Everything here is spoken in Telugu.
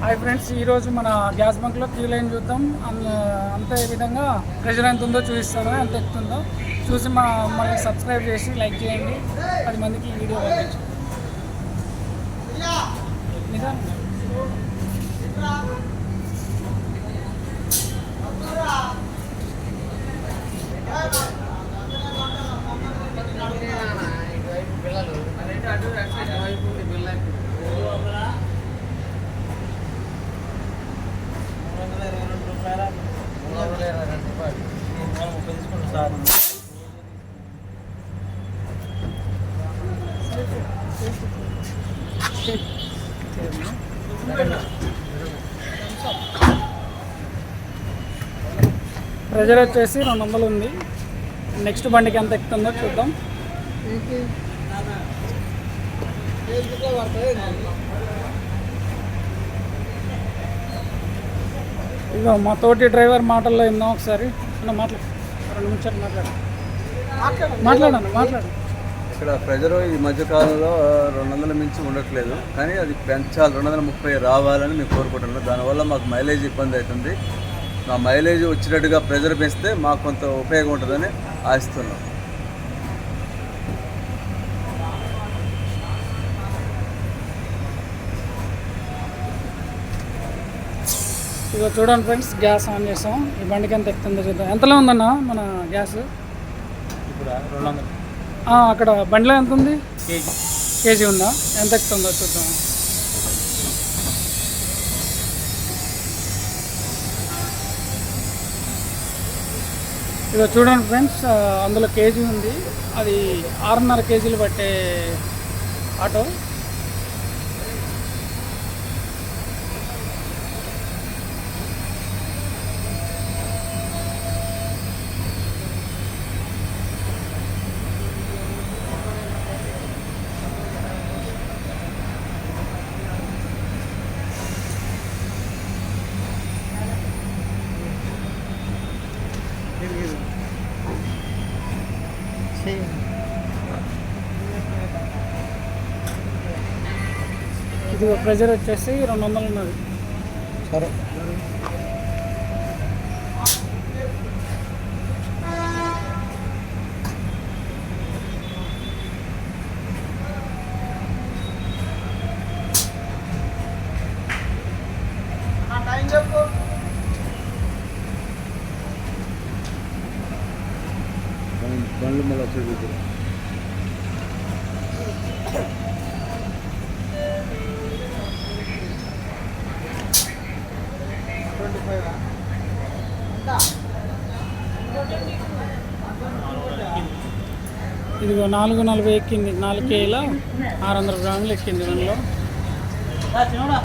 హాయ్ ఫ్రెండ్స్ ఈరోజు మన గ్యాస్ బంక్లో క్యూ లైన్ చూద్దాం. అన్- అంతే విధంగా ప్రెషర్ ఎంత ఉందో చూపిస్తాను ఎంత ఎక్కుతుందో చూసి మా మమ్మల్ని సబ్స్క్రైబ్ చేసి లైక్ చేయండి. పది మందికి ఈ వీడియో పంపించండి ప్రెజర్ వచ్చేసి రెండు వందలు ఉంది. నెక్స్ట్ బండికి ఎంత ఎక్కుతుందో చూద్దాం. ఇగో మా తోటి డ్రైవర్ మాటల్లో ఇందాం ఒకసారి అన్న మాట్లాడు రెండు నిమిషాలు మాట్లాడు. మాట్లాడను మాట్లాడు. ఇక్కడ ప్రెజర్ ఈ మధ్య కాలంలో రెండు వందల మించి ఉండట్లేదు. కానీ అది పెంచాలి రెండు వందల ముప్పై రావాలని మేము కోరుకుంటున్నాం. దానివల్ల మాకు మైలేజ్ ఇబ్బంది అవుతుంది. మా మైలేజ్ వచ్చినట్టుగా ప్రెజర్ పెంచితే మాకు కొంత ఉపయోగం ఉంటుందని ఆశిస్తున్నాం. ఇగో చూడండి ఫ్రెండ్స్ గ్యాస్ ఆన్ చేసాం. ఈ బండికి ఎంత ఎక్కుతుందో చూద్దాం. ఎంతలో ఉందన్న మన గ్యాస్? అక్కడ బండిలో ఎంత ఉంది? కేజీ. కేజీ ఉందా? ఎంత ఎక్కుతుందో చూద్దాం. ఇదో చూడండి ఫ్రెండ్స్ అందులో కేజీ ఉంది. అది ఆరున్నర కేజీలు పట్టే ఆటో. ఇది ప్రెజర్ వచ్చేసి రెండు వందలు ఉన్నది సరే. బండ్లు మళ్ళీ వచ్చేది ఇదిగో నాలుగు నలభై ఎక్కింది నాలుగు కేల ఆరు వందల గ్రాములు ఎక్కింది దానిలో